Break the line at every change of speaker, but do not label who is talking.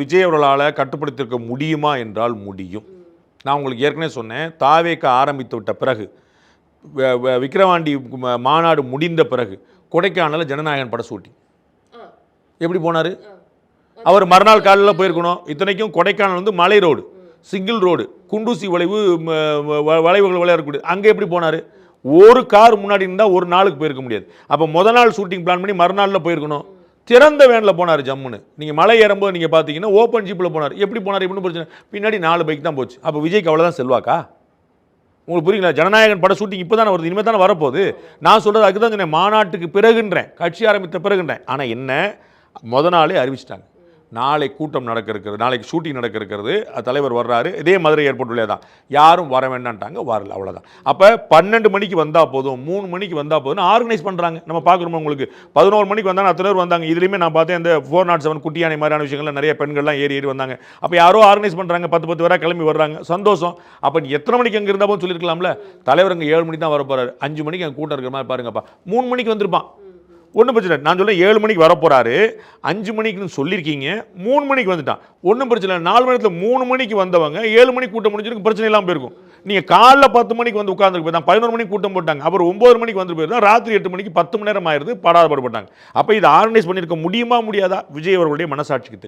விஜய் அவர்களால் கட்டுப்படுத்தியிருக்க முடியுமா என்றால் முடியும். நான் உங்களுக்கு ஏற்கனவே சொன்னேன் தாவேக்க ஆரம்பித்து விட்ட பிறகு விக்கிரவாண்டி மாநாடு முடிந்த பிறகு கொடைக்கானலில் ஜனநாயகன் பட ஷூட்டிங். எப்படி போனார்? அவர் மறுநாள் காலையில் போயிருக்கணும். இத்தனைக்கும் கொடைக்கானல் வந்து மலை ரோடு சிங்கிள் ரோடு குண்டூசி வளைவு வளைவுகள் வளைய இருக்குது. அங்கே எப்படி போனார்? ஒரு கார் முன்னாடி இருந்தால் ஒரு நாளுக்கு போயிருக்க முடியாது. அப்போ முத நாள் ஷூட்டிங் பிளான் பண்ணி மறுநாளில் போயிருக்கணும். திறந்த வேனில் போனார் ஜம்முன்னு. நீங்கள் மலை ஏறும்போது நீங்கள் பார்த்தீங்கன்னா ஓப்பன் ஜீப்பில் போனார். எப்படி போனார்? எப்படின்னு பிரச்சனை பின்னாடி நாலு பைக் தான் போச்சு. அப்போ விஜய்க்கு அவ்வளோதான் செல்வாக்கா? உங்களுக்கு புரியுங்களா? ஜனநாயகன் பட ஷூட்டிங் இப்போ தானே வருது. இனிமேல் தானே வரப்போகுது. நான் சொல்கிறது அதுக்கு தான் சொன்னேன். மாநாட்டுக்கு பிறகுன்றேன். கட்சி ஆரம்பித்த பிறகுன்றேன். ஆனால் என்ன? முத நாளே அறிவிச்சிட்டாங்க. நாளை கூட்டம் நடக்க இருக்கிறது நாளைக்கு ஷூட்டிங் நடக்க இருக்கிறது அது தலைவர் வர்றாரு இதே மதுரை ஏர்போர்ட்லேயே தான். யாரும் வர வேண்டான்ட்டாங்க வரல அவ்வளோதான் அப்போ பன்னெண்டு மணிக்கு வந்தால் போதும் மூணு மணிக்கு வந்தால் போதும் ஆர்கனைஸ் பண்ணுறாங்க நம்ம பார்க்குறோம் உங்களுக்கு? பதினோரு மணிக்கு வந்தாங்க அத்தனை பேர் வந்தாங்க. இதுலேயுமே நான் பார்த்தேன் இந்த ஃபோர் நாட் செவன் குட்டியானை மாதிரியான விஷயங்கள்ல நிறைய பெண்கள்லாம் ஏறி ஏறி வந்தாங்க. அப்போ யாரோ ஆர்கனைஸ் பண்ணுறாங்க பத்து பத்து வரை கிளம்பி வர்றாங்க. சந்தோஷம். அப்போ எத்தனை மணிக்கு அங்கே இருந்தாலும் சொல்லியிருக்கலாம்ல? தலைவர் அங்கே ஏழு மணிக்கு தான் வர போகிறாரு அஞ்சு மணிக்கு அங்கே கூட்டம் இருக்கிற மாதிரி பாருங்கப்பா. மூணு மணிக்கு வந்திருப்பான். ஒன்றும் பிரச்சனை இல்லை. நான் சொல்ல ஏழு மணிக்கு வரப்போகிறாரு அஞ்சு மணிக்குன்னு சொல்லியிருக்கீங்க மூணு மணிக்கு வந்துட்டான். ஒன்றும் பிரச்சனை இல்லை. நாலு மணி நேரத்தில் மூணு மணிக்கு வந்தவங்க ஏழு மணிக்கு கூட்டம் முடிஞ்சிருக்கு. பிரச்சனை இல்லாமல் போயிருக்கும். நீங்கள் காலைல பத்து மணிக்கு வந்து உட்காந்துருக்கு போய் பதினோரு மணிக்கு கூட்டம் போட்டாங்க. அப்புறம் ஒம்பது மணிக்கு வந்து போயிருந்தா ராத்திரி எட்டு மணிக்கு பத்து மணி நேரம் ஆயிருது. படாத பாடுபட்டாங்க. அப்போ இதை ஆர்கனைஸ் பண்ணியிருக்க முடியுமா முடியாதா? விஜய் அவர்களுடைய மனசாட்சிக்கு தெரியும்.